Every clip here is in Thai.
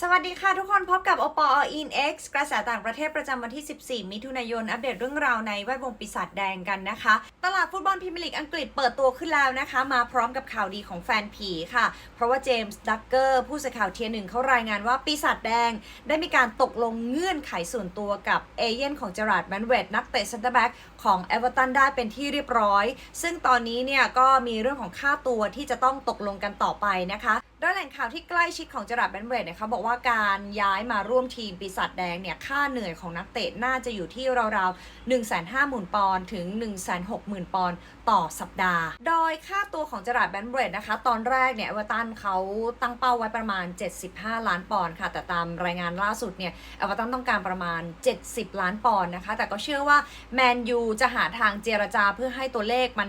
สวัสดีค่ะทุกคนพบกับโอปออิน X กซ์กระแสต่างประเทศประจำวันที่ 14 มิถุนายน อัปเดตเรื่องราวในแวดวงปีศาจแดงกันนะคะ ตลาดฟุตบอลพรีเมียร์ลีกอังกฤษเปิดตัวขึ้นแล้วนะคะ มาพร้อมกับข่าวดีของแฟนผีค่ะ เพราะว่าเจมส์ดักเกอร์ผู้สื่อข่าวเทียหนึ่งเขารายงานว่าปีศาจแดง ได้มีการตกลงเงื่อนไขส่วนตัวกับเอเย่นของเจอราร์ดแมนเวดนักเตะเซนเตอร์แบ็กของเอเวอร์ตันได้เป็นที่เรียบร้อย ซึ่งตอนนี้เนี่ยก็มีเรื่องของค่าตัวที่จะต้องตกลงกันต่อไปนะคะ ดยแหล่งข่าวที่ใกล้ชิดของจราดแบนเวดเนี่ยเขาบอกว่าการย้ายมาร่วมทีมปีศาจแดงเนี่ยค่าเหนื่อยของนักเตะน่าจะอยู่ที่ราวๆ 150,000 ปอนด์ถึง 160,000 ปอนด์ต่อสัปดาห์ โดยค่าตัวของจราดแบนเวดนะคะ ตอนแรกเนี่ยเอเวอร์ตันเขาตั้งเป้าไว้ประมาณ 75 ล้านปอนด์ค่ะ แต่ตามรายงานล่าสุดเนี่ยเอเวอร์ตันต้องการประมาณ 70 ล้านปอนด์นะคะ แต่ก็เชื่อว่าแมนยูจะหาทางเจรจาเพื่อให้ตัวเลขมัน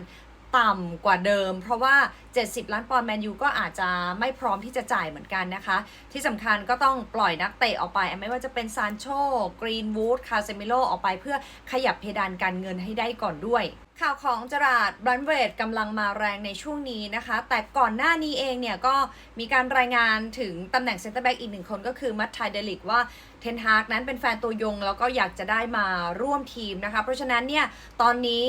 ต่ำกว่าเดิม เพราะว่า 70 ล้านปอนด์แมนยูก็อาจจะไม่พร้อมที่จะจ่ายเหมือนกันนะคะ ที่สำคัญก็ต้องปล่อยนักเตะออกไป ไม่ว่าจะเป็นซานโชกรีนวูดคาเซมิโลออกไปเพื่อขยับเพดานการเงินให้ได้ก่อนด้วยข่าวของจราดบรันเวดกำลังมาแรงในช่วงนี้นะคะ แต่ก่อนหน้านี้เองเนี่ยก็มีการรายงานถึงตำแหน่งเซนเตอร์แบ็กอีกหนึ่งคนก็คือมัตไทเดลิกว่าเทนฮากนั้นเป็นแฟนตัวยง แล้วก็อยากจะได้มาร่วมทีมนะคะ เพราะฉะนั้นเนี่ยตอนนี้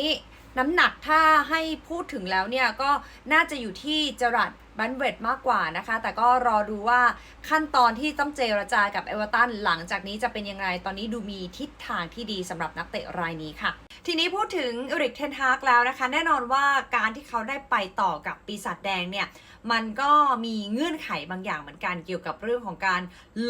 น้ำหนักถ้าให้พูดถึงแล้วเนี่ยก็น่าจะอยู่ที่จรั ดบันเวดมากกว่านะคะ แต่ก็รอดูว่าขั้นตอนที่ต้องเจรจากับเอเวอร์ตันหลังจากนี้จะเป็นยังไงตอนนี้ดูมีทิศทางที่ดีสำหรับนักเตะรายนี้ค่ะ ทีนี้พูดถึงอริกเทนฮากแล้วนะคะ แน่นอนว่าการที่เขาได้ไปต่อกับปีศาจแดงเนี่ยมันก็มีเงื่อนไขบางอย่างเหมือนกันเกี่ยวกับเรื่องของการ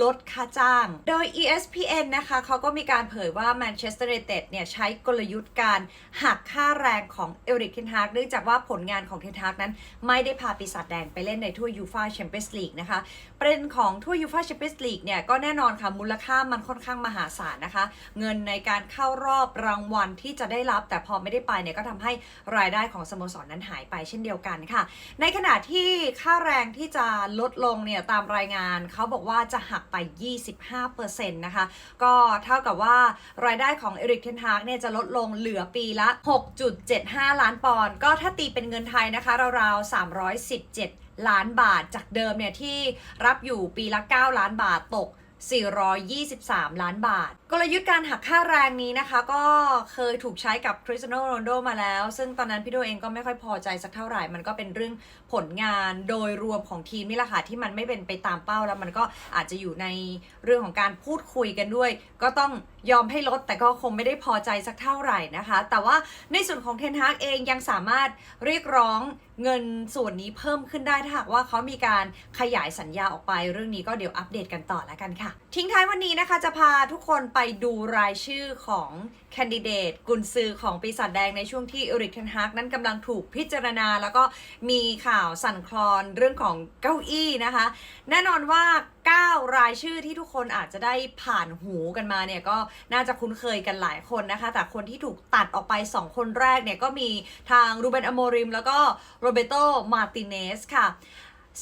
ลดค่าจ้าง โดย ESPN นะคะเขาก็มีการเผยว่าแมนเชสเตอร์ i เต็ดเนี่ยใช้กลยุทธ์การหักค่าแรงของเอริกเทนฮากเนื่องจากว่าผลงานของเทนฮากนั้นไม่ได้พาปีศาจแดงไปเล่นในถ้วยยูฟาแชมเปี้ยนส์ลีกนะคะ ประเด็นของถ้วยยูฟาแชมเปี้ยนส์ลีกเนี่ยก็แน่นอนค่ะมูลค่ามันค่อนข้างมหาศาลนะคะ เงินในการเข้ารอบรางวัลที่จะได้รับ แต่พอไม่ได้ไปเนี่ยก็ทำให้รายได้ของสโมสรนั้นหายไปเช่นเดียวกันค่ะ ในขณะที่ค่าแรงที่จะลดลงเนี่ยตามรายงานเขาบอกว่าจะหักไป 25%นะคะ ก็เท่ากับว่ารายได้ของเอริกเทนฮากเนี่ยจะลดลงเหลือปีละ 6.75 ล้านปอนด์ก็ถ้าตีเป็นเงินไทยนะคะราวๆ317 ล้านบาทจากเดิมเนี่ยที่รับอยู่ปีละ 9 ล้านบาทตก 423 ล้านบาทกลยุทธ์การหักค่าแรงนี้นะคะ ก็เคยถูกใช้กับคริสเตียโนโรนโดมาแล้ว ซึ่งตอนนั้นพี่โดเองก็ไม่ค่อยพอใจสักเท่าไหร่ มันก็เป็นเรื่องผลงานโดยรวมของทีมนี่แหละค่ะที่มันไม่เป็นไปตามเป้าแล้วมันก็อาจจะอยู่ในเรื่องของการพูดคุยกันด้วย ก็ต้องยอมให้ลดแต่ก็คงไม่ได้พอใจสักเท่าไหร่นะคะ แต่ว่าในส่วนของเทนฮากเองยังสามารถเรียกร้องเงินส่วนนี้เพิ่มขึ้นได้ถ้าหากว่าเขามีการขยายสัญญาออกไป เรื่องนี้ก็เดี๋ยวอัปเดตกันต่อแล้วกันค่ะ ทิ้งท้ายวันนี้นะคะจะพาทุกคนไปดูรายชื่อของแคนดิเดตกุนซือของปีศาจแดงในช่วงที่เอริกเทนฮากนั้นกำลังถูกพิจารณา แล้วก็มีข่าวสั่นคลอนเรื่องของเก้าอี้นะคะ แน่นอนว่า 9 รายชื่อที่ทุกคนอาจจะได้ผ่านหูกันมาเนี่ยก็น่าจะคุ้นเคยกันหลายคนนะคะ แต่คนที่ถูกตัดออกไป 2 คนแรกเนี่ยก็มีทางรูเบนอโมริม แล้วก็โรเบโตมาร์ติเนสค่ะ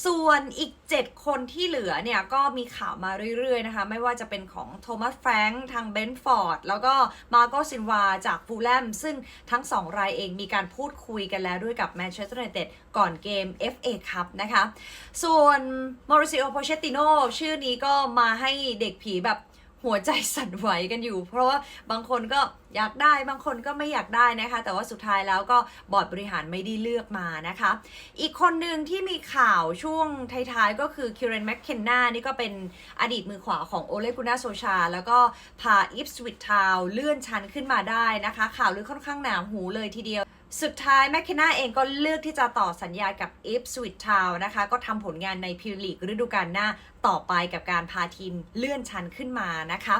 ส่วนอีก 7 คนที่เหลือเนี่ยก็มีข่าวมาเรื่อยๆนะคะ ไม่ว่าจะเป็นของโทมัสแฟรงค์ทางเบนฟอร์ดแล้วก็มาโกซินวาจากฟูลแลม ซึ่งทั้ง 2 รายเองมีการพูดคุยกันแล้วด้วยกับแมนเชสเตอร์ i นเต็ดก่อนเกม FA Cup นะคะ ส่วนมอริซิโอโพเชติโนชื่อนี้ก็มาให้เด็กผีแบบ หัวใจสั่นไหวกันอยู่ เพราะว่าบางคนก็อยากได้บางคนก็ไม่อยากได้นะคะ แต่ว่าสุดท้ายแล้วก็บอร์ดบริหารไม่ได้เลือกมานะคะ อีกคนหนึ่งที่มีข่าวช่วงท้ายๆ ก็คือคิเรนแมคเคนนานี่ก็เป็นอดีตมือขวาของโอเลกุนาโซชา แล้วก็พาอิฟสวิตทาวเลื่อนชั้นขึ้นมาได้นะคะ ข่าวลือค่อนข้างหนาหูเลยทีเดียว สุดท้ายแมคเคนนาเองก็เลือกที่จะต่อสัญญากับอิฟสวิตทาวนะคะ ก็ทำผลงานในพรีเมียร์ลีกฤดูกาลหน้าต่อไปกับการพาทีมเลื่อนชั้นขึ้นมานะคะ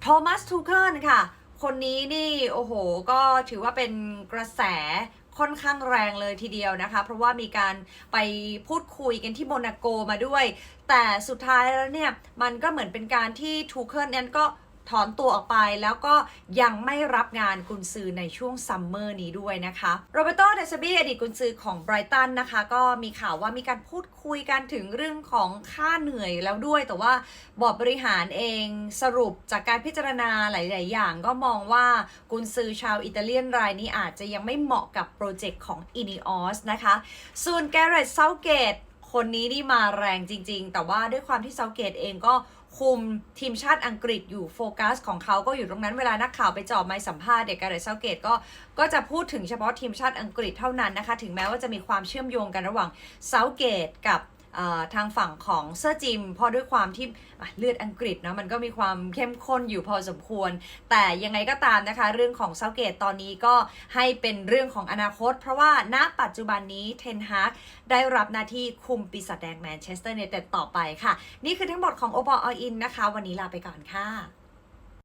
โทมัสทูเคิลค่ะ คนนี้นี่ โอ้โห ก็ถือว่าเป็นกระแสค่อนข้างแรงเลยทีเดียวนะคะ เพราะว่ามีการไปพูดคุยกันที่โมนาโกมาด้วย แต่สุดท้ายแล้วเนี่ย มันก็เหมือนเป็นการที่ทูเคิลนั้นก็ ถอนตัวออกไปแล้วก็ยังไม่รับงานกุนซือในช่วงซัมเมอร์นี้ด้วยนะคะโรเบโตเดซบีอดีตกุนซือของไบรตันนะคะ ก็มีข่าวว่ามีการพูดคุยกันถึงเรื่องของค่าเหนื่อยแล้วด้วย แต่ว่าบอร์ดบริหารเองสรุปจากการพิจารณาหลาย ๆ อย่างก็มองว่ากุนซือชาวอิตาเลียนรายนี้อาจจะยังไม่เหมาะกับโปรเจกต์ของอินิออสนะคะส่วนแกเรตเซาเกตคนนี้นี่มาแรงจริง ๆ แต่ว่าด้วยความที่เซาเกตเองก็ คุมทีมชาติอังกฤษอยู่โฟกัสของเขาก็อยู่ตรงนั้นเวลานักข่าวไปเจอบไมค์สัมภาษณ์เด็กการเรเซาเกตก็ก็จะพูดถึงเฉพาะทีมชาติอังกฤษเท่านั้นนะคะ ถึงแม้ว่าจะมีความเชื่อมโยงกันระหว่างเซาเกตกับ ทางฝั่งของเซอร์จิมเพราะด้วยความที่เลือดอังกฤษนะมันก็มีความเข้มข้นอยู่พอสมควร แต่ยังไงก็ตามนะคะ เรื่องของเซาเกตตอนนี้ก็ให้เป็นเรื่องของอนาคต เพราะว่าณปัจจุบันนี้เทนฮากได้รับหน้าที่คุมปีศาจแดงแมนเชสเตอร์เนเต็ดต่อไปค่ะ นี่คือทั้งหมดของโอปอลอินนะคะ วันนี้ลาไปก่อนค่ะ